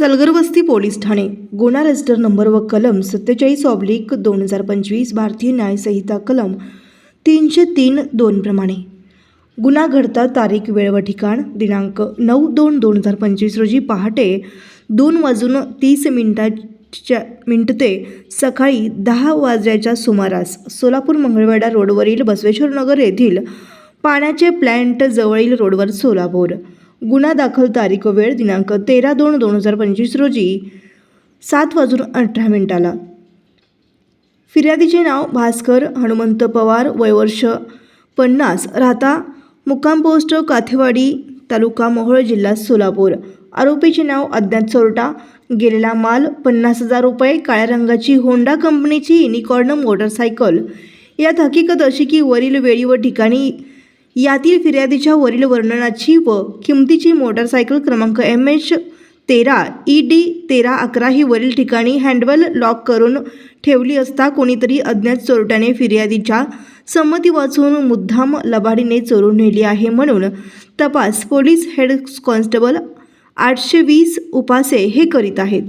Salgarwasti police Thane. गुन्हा register number व कलम सत्तेचाळीस ऑब्लिक दोन हजार पंचवीस भारतीय न्यायसंहिता कलम तीनशे तीन दोन प्रमाणे. गुन्हा घडता तारीख वेळ व ठिकाण दिनांक नऊ दोन दोन हजार पंचवीस रोजी पहाटे दोन वाजून तीस मिनिटाच्या मिनिट ते सकाळी दहा वाजल्याच्या सुमारास सोलापूर मंगळवेढा रोडवरील बसवेश्वर नगर येथील पाण्याचे प्लॅन्ट जवळील रोडवर सोलापूर. गुन्हा दाखल तारीख व वेळ दिनांक तेरा दोन दोन हजार पंचवीस रोजी सात वाजून अठरा मिनिटाला. फिर्यादीचे नाव भास्कर हनुमंत पवार वयवर्ष पन्नास राहता मुक्काम पोस्ट काथेवाडी तालुका मोहोळ जिल्हा सोलापूर. आरोपीचे नाव अज्ञात चोरटा. गेलेला माल पन्नास हजार रुपये काळ्या रंगाची होंडा कंपनीची युनिकॉर्न मोटरसायकल यात हकीकत अशी की वरील वेळी व ठिकाणी यातील फिर्यादीच्या वरील वर्णनाची व किमतीची मोटरसायकल क्रमांक एम एच तेरा ई डी तेरा अकरा ही वरील ठिकाणी हँडवेल लॉक करून ठेवली असता कोणीतरी अज्ञात चोरट्याने फिर्यादीच्या संमती वाचून मुद्दाम लबाडीने चोरून नेली आहे म्हणून तपास पोलीस हेड कॉन्स्टेबल आठशे वीस उपासे हे करीत आहेत.